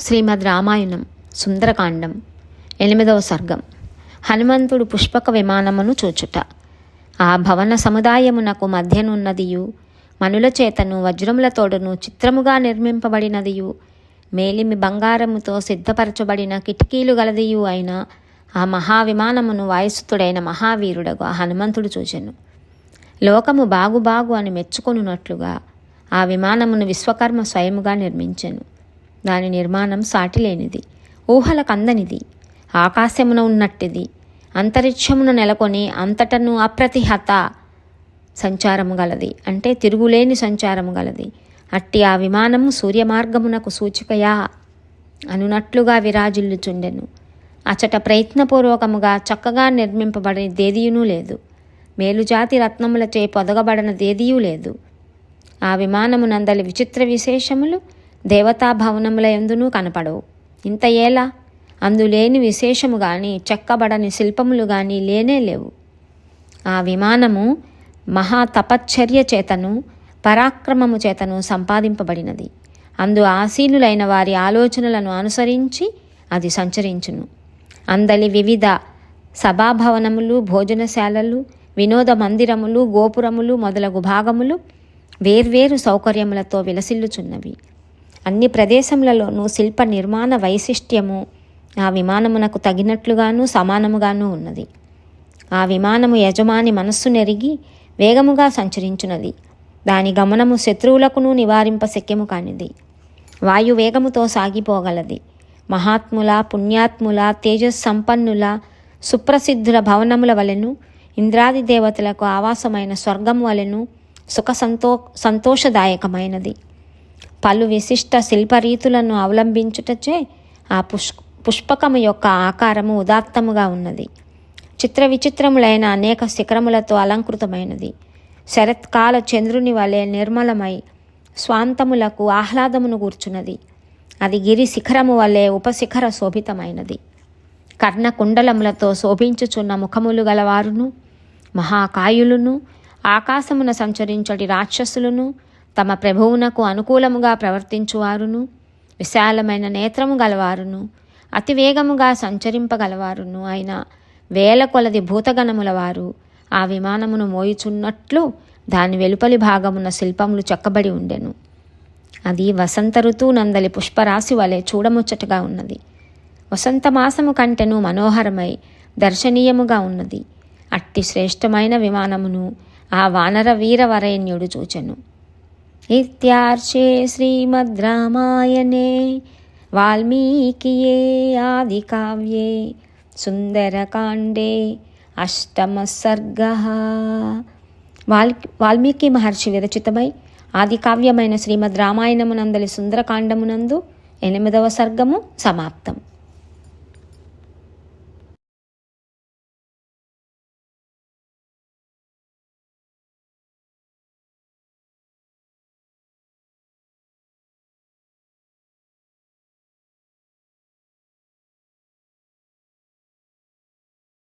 శ్రీమద్ రామాయణం సుందరకాండం ఎనిమిదవ సర్గం. హనుమంతుడు పుష్పక విమానమును చూచుట. ఆ భవన సముదాయమునకు మధ్యనున్నదియు మనుల చేతను వజ్రములతోడును చిత్రముగా నిర్మింపబడినదియు మేలిమి బంగారముతో సిద్ధపరచబడిన కిటికీలు గలదియు అయిన ఆ మహావిమానమును వాయుసుతుడైన మహావీరుడగు ఆ హనుమంతుడు చూచెను. లోకము బాగు బాగు అని మెచ్చుకొనున్నట్లుగా ఆ విమానమును విశ్వకర్మ స్వయముగా నిర్మించెను. దాని నిర్మాణం సాటిలేనిది ఊహల కందనిది ఆకాశమున ఉన్నట్టిది అంతరిక్షమున నెలకొని అంతటను అప్రతిహత సంచారము గలది. అంటే తిరుగులేని సంచారము గలది. అట్టి ఆ విమానము సూర్యమార్గమునకు సూచికయా? అనునట్లుగా విరాజిల్లుచుండెను. అచట ప్రయత్నపూర్వకముగా చక్కగా నిర్మింపబడిన దేదీయునూ లేదు. మేలుజాతి రత్నములచే పొదగబడిన దేదీయూ లేదు. ఆ విమానమునందలి విచిత్ర విశేషములు దేవతా భవనముల ఎందునూ కనపడవు. ఇంత ఏలా? అందులేని విశేషము గాని చెక్కబడని శిల్పములు గాని లేనే లేవు. ఆ విమానము మహా తపశ్చర్య చేతను పరాక్రమము చేతను సంపాదింపబడినది. అందు ఆసీనులైన వారి ఆలోచనలను అనుసరించి అది సంచరించును. అందలి వివిధ సభాభవనములు భోజనశాలలు వినోద మందిరములు గోపురములు మొదలగు భాగములు వేర్వేరు సౌకర్యములతో విలసిల్లుచున్నవి. అన్ని ప్రదేశములలోనూ శిల్ప నిర్మాణ వైశిష్ట్యము ఆ విమానమునకు తగినట్లుగాను సమానముగాను ఉన్నది. ఆ విమానము యజమాని మనస్సు నెరిగి వేగముగా సంచరించున్నది దాని గమనము శత్రువులకును నివారింప శక్యము కానిది. వాయు వేగముతో సాగిపోగలది. మహాత్ముల పుణ్యాత్ముల తేజస్సంపన్నుల సుప్రసిద్ధుల భవనముల వలెను ఇంద్రాది దేవతలకు ఆవాసమైన స్వర్గము వలెను సుఖ సంతో సంతోషదాయకమైనది. పలు విశిష్ట శిల్పరీతులను అవలంబించుటచే ఆ పుష్ పుష్పకము యొక్క ఆకారము ఉదాత్తముగా ఉన్నది. చిత్ర విచిత్రములైన అనేక శిఖరములతో అలంకృతమైనది. శరత్కాల చంద్రుని వలె నిర్మలమై స్వాంతములకు ఆహ్లాదమును కూర్చున్నది అది గిరి శిఖరము వలె ఉపశిఖర శోభితమైనది. కర్ణకుండలములతో శోభించుచున్న ముఖములు గలవారును మహాకాయులును ఆకాశమున సంచరించటి రాక్షసులను తమ ప్రభువునకు అనుకూలముగా ప్రవర్తించువారును విశాలమైన నేత్రము గలవారును అతివేగముగా సంచరింపగలవారును అయిన వేల కొలది భూతగణముల వారు ఆ విమానమును మోయుచున్నట్లు దాని వెలుపలి భాగమున శిల్పములు చెక్కబడి ఉండెను. అది వసంత ఋతువు నందలి పుష్పరాశి వలె చూడముచ్చటగా ఉన్నది. వసంత మాసము కంటెను మనోహరమై దర్శనీయముగా ఉన్నది. అట్టి శ్రేష్టమైన విమానమును ఆ వానర వీరవరేణ్యుడు చూచెను. ఇత్యార్షే శ్రీమద్ రామాయణే వాల్మీకియే ఆది కావ్యే సుందరకాండే అష్టమ సర్గ వాల్ వాల్మీకి మహర్షి విరచితమై ఆది కావ్యమైన శ్రీమద్ రామాయణమునందలి సుందరకాండమునందు ఎనిమిదవ సర్గము సమాప్తం.